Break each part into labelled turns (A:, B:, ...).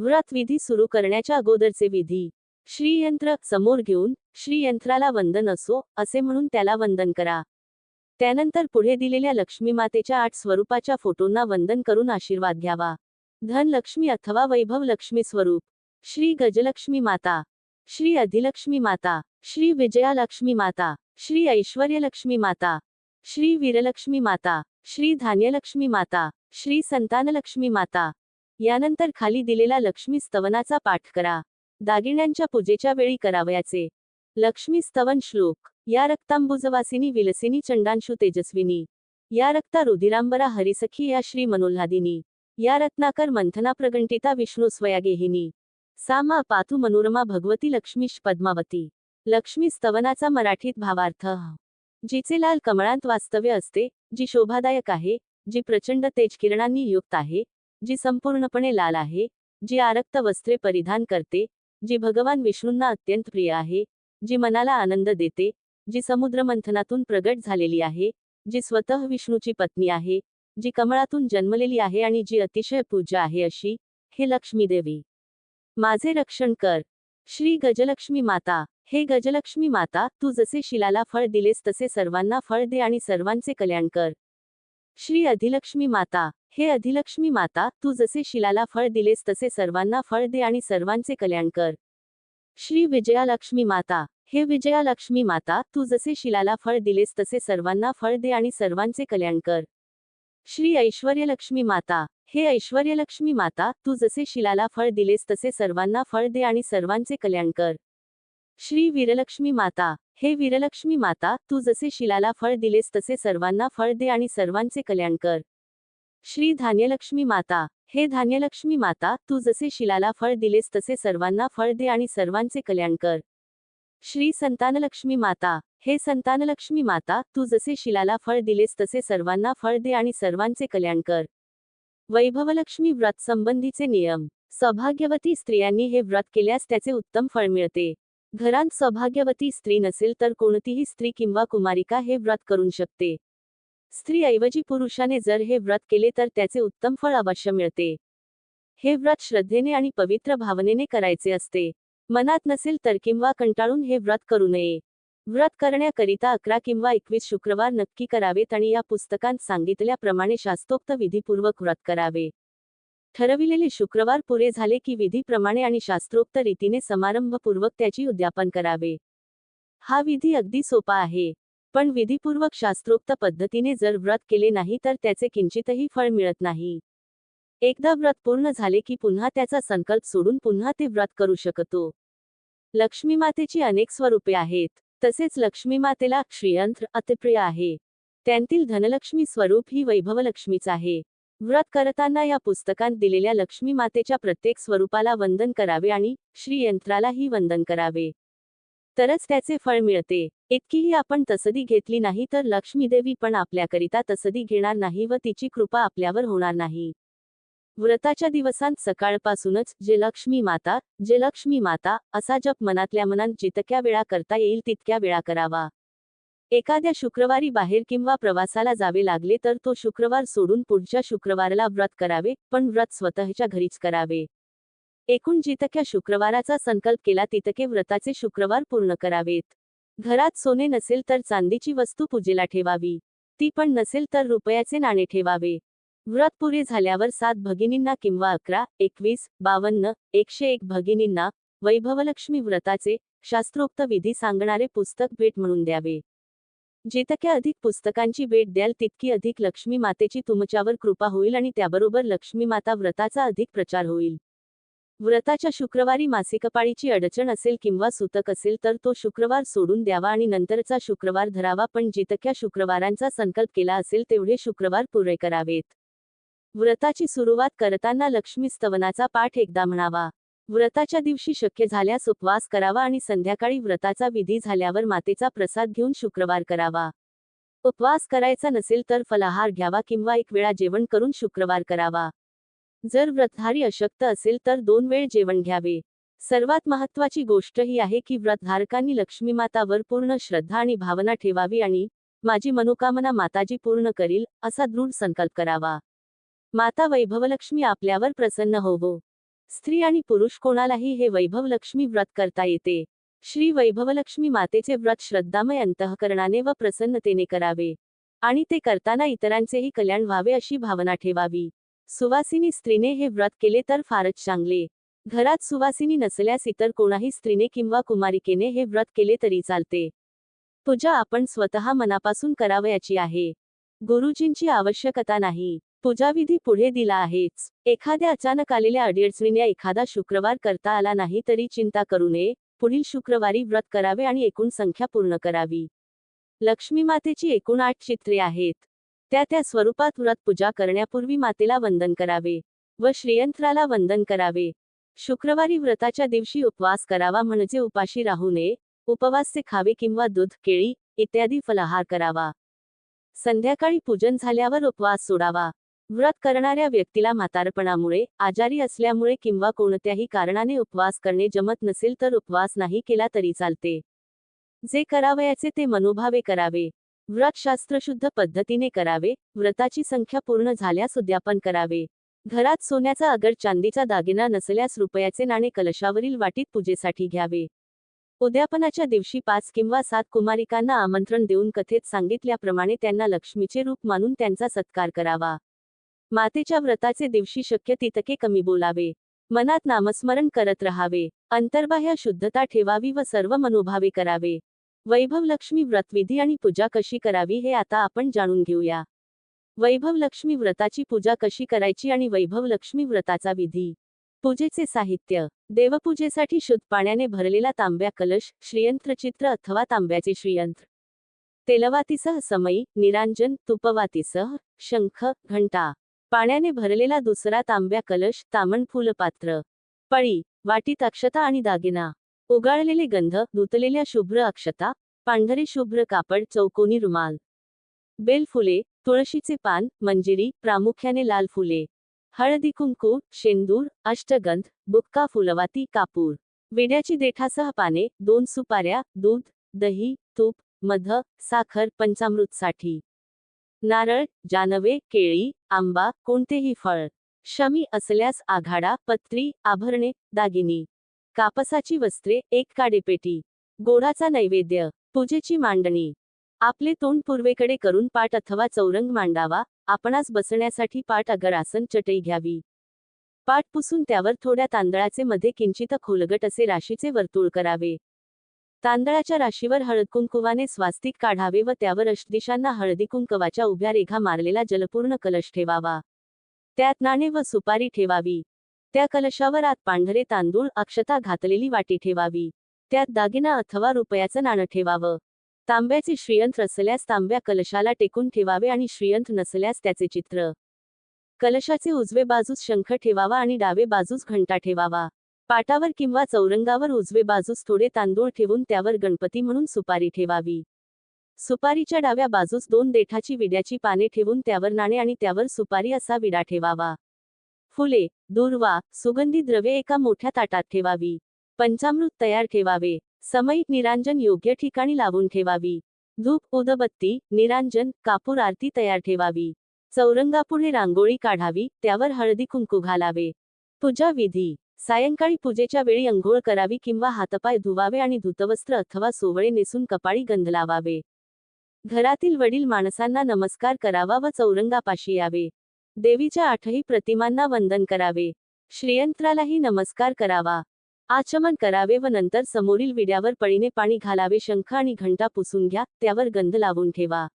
A: व्रत विधी सुरू करण्याच्या अगोदरचे विधी. श्रीयंत्र समोर घेऊन श्रीयंत्राला वंदन असो असे म्हणून त्याला वंदन करा. त्यानंतर पुढे दिलेल्या लक्ष्मी मातेच्या आठ स्वरूपाच्या फोटोंना वंदन करून आशीर्वाद घ्यावा. धनलक्ष्मी अथवा वैभव लक्ष्मी स्वरूप. श्री गजलक्ष्मी माता. श्री अधिलक्ष्मी माता. श्री विजयालक्ष्मी माता. श्री ऐश्वर्यलक्ष्मी माता. श्री वीरलक्ष्मी माता. श्री धान्यलक्ष्मी माता. श्री संतानलक्ष्मी माता. यानंतर खाली दिलेला लक्ष्मी स्तवनाचा पाठ करा. दागिण्यांच्या पूजेच्या वेळी करावयाचे. लक्ष्मी स्तवन श्लोक. या रक्तांबुजवासिनी विलसिनी चंडांशु तेजस्विनी. या रक्ता रुधिरांबरा हरिसखी या श्री मनोल्हादिनी. या रत्नाकर मंथना प्रगंटिता विष्णू स्वयागेहिनी. सामा पातु मनोरमा भगवती लक्ष्मीश पद्मावती. लक्ष्मी स्तवनाचा मराठीत भावार्थ. जिचे लाल कमळांत वास्तव्य असते जी शोभादायक आहे जी प्रचंड तेजकिरणांनी युक्त आहे जी संपूर्णपणे लाल आहे जी आरक्त वस्त्रे परिधान करते जी भगवान विष्णूंना अत्यंत प्रिय आहे जी मनाला आनंद देते जी समुद्रमंथनातून प्रगट झालेली आहे जी स्वतः विष्णूची पत्नी आहे जी कमळातून जन्मलेली आहे आणि जी अतिशय पूज्य आहे अशी हे लक्ष्मी देवी. माझे रक्षण कर. श्री गजलक्ष्मी माता हे गजलक्ष्मी माता तू जसे शिलाला फळ दिलेस तसे सर्वांना फळ दे आणि सर्वांचे कल्याण कर. श्री अधिलक्ष्मी माता हे अधिलक्ष्मी माता तू जसे शिलाला फळ दिलेस तसे सर्वांना फळ दे आणि सर्वांचे कल्याण कर. श्री विजयालक्ष्मी माता हे विजयालक्ष्मी माता तू जसे शिलाला फळ दिलेस तसे सर्वांना फळ दे आणि सर्वांचे कल्याण कर. श्री ऐश्वर्यलक्ष्मी माता हे ऐश्वर्यलक्ष्मी माता तू जसे शिलाला फळ दिलेस तसे सर्वांना फळ दे आणि सर्वांचे कल्याण कर. श्री वीरलक्ष्मी माता हे वीरलक्ष्मी माता तू जसे शिलाला फळ दिलेस तसे सर्वांना फळ दे आणि सर्वांचे कल्याण कर. श्री धान्यलक्ष्मी माता हे धान्यलक्ष्मी माता तू जसे शिलाला फळ दिलेस तसे सर्वांना फळ दे आणि सर्वांचे कल्याण कर. श्री संतानलक्ष्मी माता हे संतानलक्ष्मी माता तू जसे शिलाला फळ दिलेस तसे सर्वांना फळ दे आणि सर्वांचे कल्याण कर. वैभवलक्ष्मी व्रत संबंधीचे नियम सौभाग्यवती स्त्रियांनी हे व्रत केल्यास त्याचे उत्तम फळ मिळते. घरात सौभाग्यवती स्त्री नसेल तर कोणतीही स्त्री किंवा कुमारिका हे व्रत करू शकते. स्त्रीऐवजी पुरुषाने जर हे व्रत केले तर त्याचे उत्तम फळ अवश्य मिळते. हे व्रत श्रद्धेने आणि पवित्र भावनेने करायचे असते. मनात नसेल तर किंवा कंटाळून हे व्रत करू नये. व्रत करण्याकरिता अकरा किंवा एकवीस शुक्रवार नक्की करावेत आणि या पुस्तकांत सांगितल्याप्रमाणे शास्त्रोक्त विधीपूर्वक व्रत करावे. ठरविलेले शुक्रवार पुरे झाले की विधीप्रमाणे आणि शास्त्रोक्त रीतीने समारंभपूर्वक त्याची उद्यापन करावे. हा विधी अगदी सोपा आहे पण विधीपूर्वक शास्त्रोक्त पद्धतीने जर व्रत केले नाही तर त्याचे किंचितही फळ मिळत नाही. एकदा व्रत पूर्ण झाले की पुन्हा त्याचा संकल्प सोडून पुन्हा ते व्रत करू शकतो. लक्ष्मीमातेची अनेक स्वरूपे आहेत तसेच लक्ष्मीमातेला क्षियंत्र श्रीयंत्र अतिप्रिय आहे. त्यांतील धनलक्ष्मी स्वरूप ही वैभवलक्ष्मीच आहे. व्रत करताना या पुस्तकात दिलेल्या लक्ष्मी मातेच्या प्रत्येक स्वरूपाला वंदन करावे आणि श्रीयंत्रालाही वंदन करावे. तरच त्याचे फळ मिळते. इतकीही आपण तसदी घेतली नाही तर लक्ष्मीदेवी पण आपल्याकरिता तसदी घेणार नाही व तिची कृपा आपल्यावर होणार नाही. व्रताच्या दिवसांत सकाळपासूनच जे लक्ष्मी माता जे लक्ष्मी माता असा जप मनातल्या मनात जितक्या वेळा करता येईल तितक्या वेळा करावा. एखाद्या शुक्रवारी बाहेर किंवा प्रवासाला जावे लागले तर तो शुक्रवार सोडून पुढच्या शुक्रवाराला व्रत करावे पण व्रत स्वतःच्या घरीच करावे. एकूण जितक्या शुक्रवाराचा संकल्प केला तितके व्रताचे शुक्रवार पूर्ण करावेत. घरात सोने नसेल तर चांदीची वस्तू पूजेला ठेवावी. ती पण नसेल तर रुपयाचे नाणे ठेवावे. व्रत पुरे झाल्यावर सात भगिनींना किंवा अकरा एकवीस बावन्न एकशे एक भगिनींना वैभवलक्ष्मी व्रताचे शास्त्रोक्त विधी सांगणारे पुस्तक भेट म्हणून द्यावे. जितक्या अधिक पुस्तकांची भेट द्याल तितकी अधिक लक्ष्मी मातेची तुमच्यावर कृपा होईल आणि त्याबरोबर लक्ष्मी माता व्रताचा अधिक प्रचार होईल. व्रताच्या शुक्रवारी मासिकपाळीची अडचण असेल किंवा सुतक असेल तर तो शुक्रवार सोडून द्यावा आणि नंतरचा शुक्रवार धरावा पण जितक्या शुक्रवारांचा संकल्प केला असेल तेवढे शुक्रवार पुरे करावेत. व्रताची सुरुवात करताना लक्ष्मी स्तवनाचा पाठ एकदा म्हणावा. व्रताच्या दिवशी शक्य झाल्यास उपवास करावा आणि संध्याकाळी व्रताचा विधी झाल्यावर मातेचा प्रसाद घेऊन शुक्रवार करावा. उपवास करायचा नसेल तर फलाहार घ्यावा किंवा एक वेळा जेवण करून शुक्रवार करावा. जर व्रतधारी अशक्त असेल तर दोन वेळ जेवण घ्यावे. सर्वात महत्वाची गोष्ट ही आहे की व्रतधारकांनी लक्ष्मीमातावर पूर्ण श्रद्धा आणि भावना ठेवावी आणि माझी मनोकामना माताजी पूर्ण करील असा दृढ संकल्प करावा. माता वैभवलक्ष्मी आपल्यावर प्रसन्न होवो. स्त्री आणि पुरुष कोणालाही हे वैभवलक्ष्मी व्रत करता येते. श्री वैभवलक्ष्मी मातेचे व्रत श्रद्धामय अंतःकरणाने व प्रसन्नतेने करावे. आणि ते करताना इतरांचेही कल्याण व्हावे अशी भावना ठेवावी. सुवासिनी स्त्रीने हे व्रत केले तर फारच चांगले. घरात सुवासिनी नसल्यास इतर कोणाही स्त्रीने किंवा कुमारिकेने हे व्रत केले तरी चालते. पूजा आपण स्वतः मनापासून करावयाची आहे. गुरुजींची आवश्यकता नाही. पूजाविधी पुढे दिला आहेच. एखाद्या अचानक आलेल्या अडीअडचणीने एखादा शुक्रवार करता आला नाही तरी चिंता करू नये. पुढील शुक्रवारी व्रत करावे आणि एकूण संख्या पूर्ण करावी. लक्ष्मी मातेची एकूण आठ चित्रे आहेत. त्या त्या स्वरूपात व्रत पूजा करण्यापूर्वी मातेला वंदन करावे व श्रीयंत्राला वंदन करावे. शुक्रवारी व्रताच्या दिवशी उपवास करावा म्हणजे उपाशी राहू नये. उपवासचे खावे किंवा दूध केळी इत्यादी फलाहार करावा. संध्याकाळी पूजन झाल्यावर उपवास सोडावा. व्रत करणाऱ्या व्यक्तीला म्हातारपणामुळे आजारी असल्यामुळे किंवा कोणत्याही कारणाने उपवास करणे जमत नसेल तर उपवास नाही केला तरी चालते. जे करावयाचे ते मनोभावे करावे. व्रतशास्त्रशुद्ध पद्धतीने करावे व्रताची संख्या पूर्ण झाल्यास उद्यापन करावे. घरात सोन्याचा अगर चांदीचा दागिना नसल्यास रुपयाचे नाणे कलशावरील वाटीत पूजेसाठी घ्यावे. उद्यापनाच्या दिवशी पाच किंवा सात कुमारिकांना आमंत्रण देऊन कथेत सांगितल्याप्रमाणे त्यांना लक्ष्मीचे रूप मानून त्यांचा सत्कार करावा. मातेच्या व्रताचे दिवशी शक्य तितके कमी बोलावे. मनात नामस्मरण करत राहावे. अंतर्बाह्य शुद्धता ठेवावी व सर्व मनोभावे करावे. वैभव लक्ष्मी व्रतविधी आणि पूजा कशी करावी हे आता आपण जाणून घेऊया. वैभव लक्ष्मी व्रताची पूजा कशी करायची आणि वैभव लक्ष्मी व्रताचा विधी. पूजेचे साहित्य. देवपूजेसाठी शुद्ध पाण्याने भरलेला तांब्या कलश श्रीयंत्रचित्र अथवा तांब्याचे श्रीयंत्र. तेलवातीसह समयी निरांजन तुपवातीसह शंख घंटा. पाण्याने भरलेला दुसरा तांब्या कलश तामण फुलपात्र पळी वाटीत अक्षता आणि दागिना उगाळलेले गंध धुतलेल्या शुभ्र अक्षता पांढरे शुभ्र कापड चौकोनी रुमाल. बेल फुले तुळशीचे पान मंजिरी प्रामुख्याने लाल फुले. हळदी कुंकू शेंदूर अष्टगंध बुक्का फुलवाती कापूर. विड्याची देठासह पाने दोन सुपाऱ्या दूध दही तूप मध साखर पंचामृतसाठी. नारळ जानवे केळी आंबा कोणतेही फळ. शमी असल्यास आघाडा पत्री आभरणे दागिनी. कापसाची वस्त्रे एक काडेपेटी. गोडाचा नैवेद्य पूजेची मांडणी. आपले तोंड पूर्वेकडे करून पाठ अथवा चौरंग मांडावा आपणास बसण्यासाठी पाठ अगरासन चटई घ्यावी. पाठ पुसून त्यावर थोड्या तांदळाचे मध्ये किंचित खोलगट असे राशीचे वर्तुळ करावे. तांदळाच्या राशीवर हळदकुंकुवाने स्वास्तिक काढावे व त्यावर अष्टदिशांना हळदी कुंकवाच्या उभ्या रेघा मारलेला जलपूर्ण कलश ठेवावा. त्यात नाणे व सुपारी ठेवावी. त्या कलशावर आत पांढरे तांदूळ अक्षता घातलेली वाटी ठेवावी. त्यात दागिना अथवा रुपयाचं नाणं ठेवावं. तांब्याचे श्रीयंत्र असल्यास तांब्या कलशाला टेकून ठेवावे आणि श्रीयंत्र नसल्यास त्याचे चित्र. कलशाचे उजवे बाजूस शंख ठेवावा आणि डावे बाजूस घंटा ठेवावा. पाटावर किंवा चौरंगावर उजवे बाजूस थोडे तांदूळ ठेवून त्यावर गणपती म्हणून सुपारी ठेवावी. सुपारीच्या डाव्या बाजूस दोन देठाची विड्याची पाने ठेवून त्यावर नाणे आणि त्यावर सुपारी असा विडा ठेवावा. फुले दूर्वा सुगंधी द्रव्ये एका मोठ्या ताटात ठेवावी. पंचामृत तयार ठेवावे. समईत निरांजन योग्य ठिकाणी लावून ठेवावी. धूप उदबत्ती निरांजन कापूर आरती तयार ठेवावी. चौरंगापुढे रांगोळी काढावी त्यावर हळदी कुंकू घालावे. पूजा विधी. सायंकाळी पूजेच्या वेळी अंघोळ करावी किंवा हातपाय धुवावे आणि धुतवस्त्र अथवा सोवळे नेसून कपाळी गंध लावावे घरातील वडील माणसांना नमस्कार करावा व चौरंगापाशी यावे. देवीच्या आठही प्रतिमांना वंदन करावे. श्रीयंत्रालाही नमस्कार करावा. आचमन करावे व नंतर समोरील विड्यावर पळीने पाणी घालावे शंख आणि घंटा पुसून घ्या त्यावर गंध लावून ठेवा.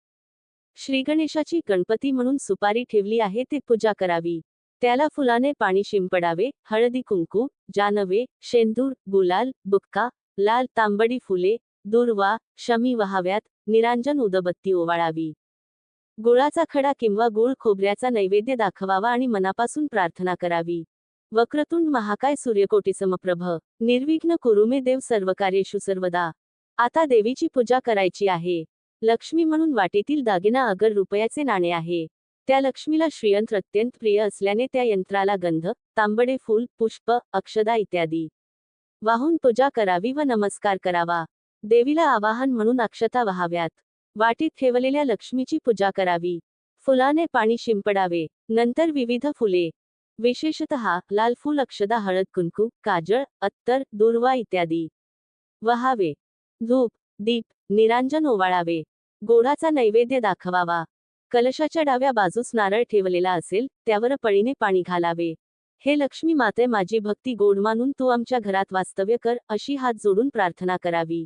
A: श्रीगणेशाची गणपती म्हणून सुपारी ठेवली आहे ते पूजा करावी. त्याला फुलाने पाणी शिंपडावे हळदी कुंकू जानवे शेंदूर गुलाल बुक्का लाल तांबडी फुले दुर्वा शमी वहाव्यात निरांजन उदबत्ती ओवाळावी. गुळाचा खडा किंवा गुळ खोबऱ्याचा नैवेद्य दाखवावा आणि मनापासून प्रार्थना करावी. वक्रतुंड महाकाय सूर्यकोटी समप्रभ निर्विघ्न कुरुमे देव सर्वकार्येषु सर्वदा. आता देवीची पूजा करायची आहे. लक्ष्मी म्हणून वाटेतील दागिना अगर रुपयाचे नाणे आहे. त्या लक्ष्मीला श्रीयंत्र अत्यंत प्रिय असल्याने त्या यंत्राला गंध तांबडे फूल पुष्प अक्षदा इत्यादी. वाहून पूजा करावी व नमस्कार करावा. देवीला आवाहन म्हणून अक्षता वहाव्यात. वाटीत ठेवलेल्या लक्ष्मीची पूजा करावी. फुलाने पाणी शिंपडावे. नंतर विविध फुले. विशेषतः लाल फूल अक्षदा हळद कुंकू काजळ अत्तर दुर्वा इत्यादी. वहावे. धूप दीप निरांजन ओवाळावे. गोडाचा नैवेद्य दाखवावा. कलशाच्या डाव्या बाजूस नारळ ठेवलेला असेल त्यावर पळीने पाणी घालावे. हे लक्ष्मी माते माझी भक्ती गोड मानून तू आमच्या घरात वास्तव्य कर अशी हात जोडून प्रार्थना करावी.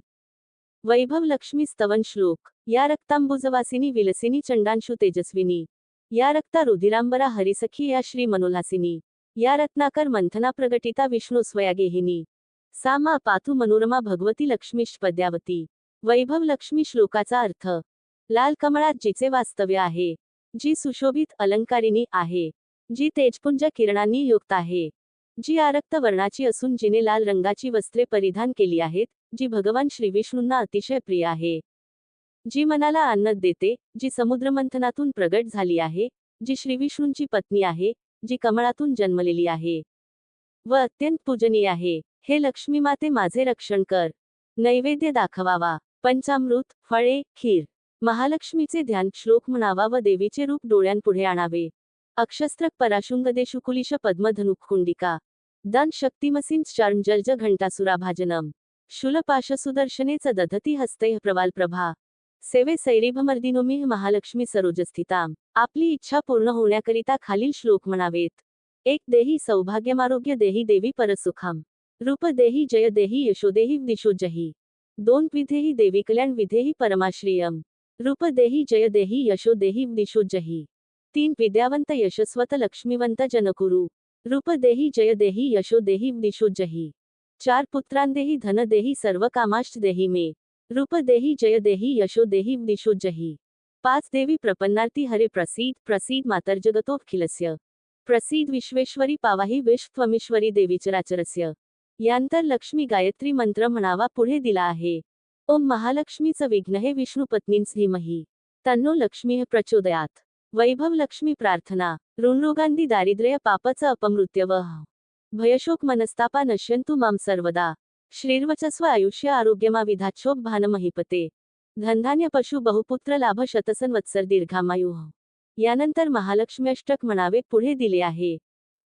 A: वैभव लक्ष्मी स्तवन श्लोक. या रक्तांबुजवासिनी विलसिनी चंडांशु तेजस्विनी. या रक्ता रुधिरांबरा हरिसखी या श्री मनोल्हासिनी. या रत्नाकर मंथना प्रगटिता विष्णू स्वयागेहिनी. सामा पाथू पातु मनोरमा भगवती लक्ष्मीश पद्यावती वैभव लक्ष्मी श्लोकाचा अर्थ लाल कमळात जिचे वास्तव्य आहे जी सुशोभित अलंकारिणी आहे जी तेजपुंज किरणांनी युक्त आहे जी आरक्त वर्णाची असून जिने लाल रंगाची वस्त्रे परिधान केली आहेत जी भगवान श्रीविष्णूंना अतिशय प्रिय आहे. जी मनाला आनंद देते जी समुद्रमंथनातून प्रगट झाली आहे जी श्रीविष्णूंची पत्नी आहे जी कमळातून जन्मलेली आहे. व अत्यंत पूजनीय आहे. हे लक्ष्मी माते माझे रक्षण कर. नैवेद्य दाखवावा. पंचामृत फळे खीर. महालक्ष्मीचे ध्यान श्लोक म्हणावा व देवीचे रूप डोळ्यांपुढे आणावे. अक्षस्त्रक पराशुंगदेशुकुलिश पद्मधनुकुंडिका दन शक्तिमसींच चरण जलज घंटासुराभाजनम शूलपाश सुदर्शनेच दधती हस्ते प्रवाल प्रभा. सेवे सैरिभमर्दिनोमी महालक्ष्मी सरोजस्थिताम. आपली इच्छा पूर्ण होण्याकरिता खालील श्लोक म्हणावेत. एक देही सौभाग्यमारोग्य देही देवी परसुखम. रूप देही जय देही यशो देही दिशो जही. दोन विधेही देवी कल्याण विधेही परमाश्रियम. रूप देही जय देही यशो देही दिशो जही तीन विद्यावंत यशस्वत लक्ष्मीवंत जनकुरु रूप देही जय देही यशो देही दिशो जही चार पुत्रांदेही धन देही सर्व कामाश्च देही मे रूप देही जय देही यशो देही दिशो जही पाच देवी प्रपन्नार्थी हरे प्रसीद प्रसीद मातर्जगतोऽखिलस्य प्रसीद विश्वेश्वरी पावाही विश्व त्वमीश्वरी देवीचराचरस्य यांतर लक्ष्मी गायत्री मंत्र म्हणावा पुढे दिला आहे ओम महालक्ष्मीचं विघ्न हे विष्णू पत्नींच धीमही. तन्नो लक्ष्मी प्रचोदयात. वैभव लक्ष्मी प्रार्थना. ऋणरोगांदी दारिद्र्य पापच अपमृत्य भयशोक मनस्तापा नश्यंतु माम सर्वदा. श्रीर्वचस्व आयुष्य आरोग्यमा विधाच्छोक भानमहिपते. धनधान्य पशु बहुपुत्र लाभ शतसन वत्सर दीर्घामायु. यानंतर महालक्ष्मी अष्टक म्हणावे पुढे दिले आहे.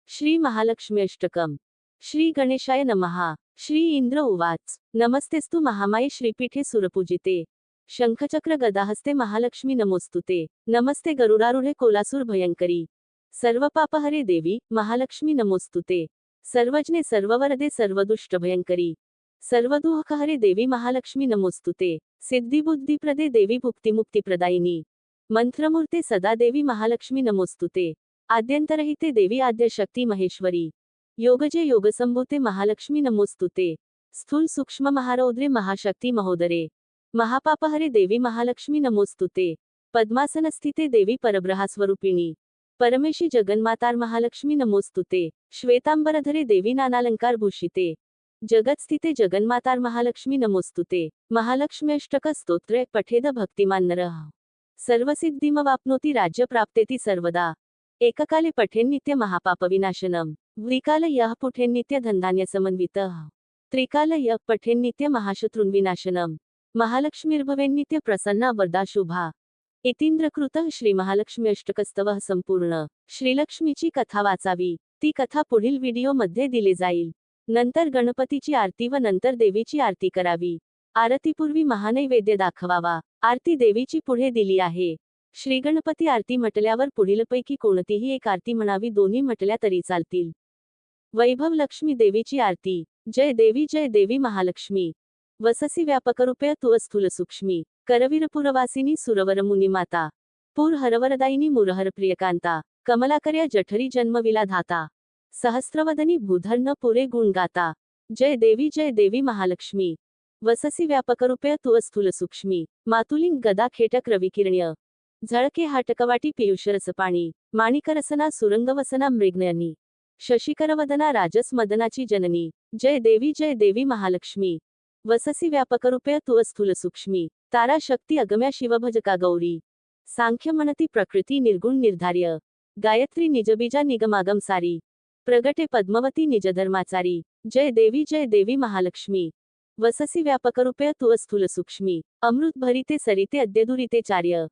A: श्री महालक्ष्मी अष्टकम श्री गणेशाय नमहा. श्री इंद्र उवाच. नमस्तेस्तु महामाये श्रीपीठे सुरपूजिते. शंखचक्र गदाहस्ते महालक्ष्मी नमोस्तुते. नमस्ते गरुडारूढे कोलासूर भयंकरी. सर्व पापहरे देवी महालक्ष्मी नमोस्तुते. सर्वजने सर्ववरदे सर्वदुष्ट भयंकरी. सर्वदुःखहरे देवी महालक्ष्मी नमोस्तुते. सिद्धिबुद्धिप्रदे देवी भुक्तिमुक्तिप्रदायिनी मंत्रमूर्ते सदा देवी महालक्ष्मी नमोस्तुते. आद्यंतरहिते देवी आद्यशक्ती महेश्वरी. योगजे योगसंभूते महालक्ष्मी नमोस्तुते स्थूल सूक्ष्म महारौद्रे महाशक्ती महोदरे महापापहरे देवी महालक्ष्मी नमोस्तुते पद्मासनस्थिते देवी परब्रहास्वरूपिणी परमेशी जगन्मातार महालक्ष्मी नमोस्तुते श्वेतांबरधरे देवी नानालंकार भूषिते जगतस्थिते जगन्मातार महालक्ष्मी नमोस्तुते महालक्ष्मी अष्टक स्तोत्रे पठेद भक्तिमान सर्वसिद्धिमवाप्नोति राज्यप्राप्तेति सर्वदा एककाले पठेन्नित्य महापापविनाशनम। द्विकाल यः धनधान्य समन्वित त्रिकाल यः पठेन्नित्य महाशत्रुन्विनाशनम। महालक्ष्मीर्भवेन्नित्य प्रसन्ना वरदा शुभा। इतींद्रकृतः श्री महालक्ष्मी अष्टकस्तवः संपूर्ण। श्रीलक्ष्मीची कथा वाचावी। ती कथा पुढील व्हिडिओमध्ये दिली जाईल। नंतर गणपतीची आरती व नंतर देवीची आरती करावी। आरतीपूर्वी महानैवेद्य दाखवावा। आरती देवीची पुढे दिली आहे। श्रीगणपती आरती म्हटल्यावर पुढीलपैकी कोणतीही एक आरती म्हणावी दोन्ही म्हटल्या तरी चालतील. वैभव लक्ष्मी देवीची आरती. जय देवी जय देवी महालक्ष्मी. वससी व्यापकरूपे तु स्थूल सूक्ष्मी. करवीरपुरवासिनी सुरवर मुनिमाता पूर हरवरदायिनी मुरहर प्रियकांता. कमलाकर्या जठरी जन्मविला धाता सहस्रवदनी भूधर्न पुरे गुण गाता. जय देवी जय देवी महालक्ष्मी. वससी व्यापकरूपे तु स्थूल सूक्ष्मी. मातुलिंग गदा खेटक रविकिरण्य. झळके हाटकवाटी पियुषरस पाणी माणिकरसना सुरंगवसना मृग्नयनी शशिकरवदना राजस मदनाची जननी जय देवी जय देवी महालक्ष्मी वससी व्यापकरूपे तु स्थूल सूक्ष्मी तारा शक्ती अगम्या शिवभजका गौरी सांख्य म्हणती प्रकृती निर्गुण निर्धार्य गायत्री निजबीजा निगमागम सारी प्रगटे पद्मवती निजधर्माचारी जय देवी जय देवी महालक्ष्मी वससी व्यापकरूपे तु स्थूल सूक्ष्मी अमृत भरिते सरिते अद्यदुरिते चार्य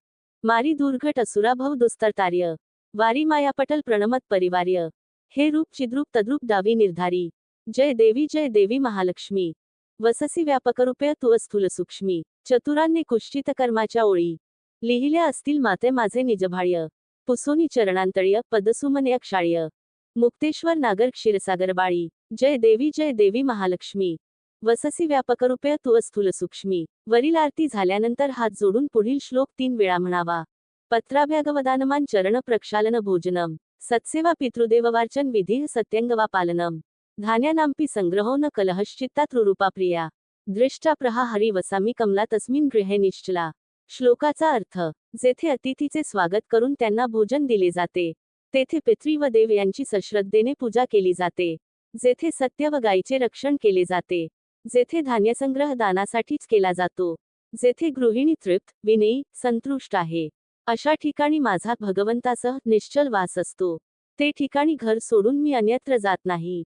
A: मारी दुर्घट असुराभव दुस्तरतार्य. वारी मायापटल प्रणमत परिवार्य. हे रूप चिद्रूप तद्रूप डावी निर्धारी. जय देवी जय देवी महालक्ष्मी. वससी व्यापकरूपे तू स्थूल सूक्ष्मी. चतुरांनी कुश्चित कर्माच्या ओळी. लिहिल्या असतील माते माझे निजभाळ्य पुसोनी चरणांतळीय पदसुमने अक्षाळ्य. मुक्तेश्वर नागर क्षीरसागर बाळी. जय देवी जय देवी महालक्ष्मी. वससी व्यापकरूपे तू स्थूल सूक्ष्मी. वरील आरती झाल्यानंतर हात जोडून पुढील श्लोक तीन वेळा म्हणावा. पत्राभ्यागवदानमान चरण प्रक्षालन भोजनम. सत्सेवा पितृदेववार्चन विधी सत्यंगवा पालनम. धान्यानांपी संग्रहो न कलहश्चित्ता त्रुरूपा प्रिया. दृष्टा प्रहा हरी वसामी कमला तस्मिन गृहे निश्चला. श्लोकाचा अर्थ जेथे अतिथीचे स्वागत करून त्यांना भोजन दिले जाते तेथे पितृ व देव यांची सश्रद्धेने पूजा केली जाते. जेथे सत्य व गायीचे रक्षण केले जाते जेथे धान्यसंग्रह दानासाठीच केला जातो जेथे गृहिणी तृप्त विनयी संतुष्ट आहे. अशा ठिकाणी माझा भगवंतासह निश्चल वास असतो. ते ठिकाणी घर सोडून मी अन्यत्र जात नाही.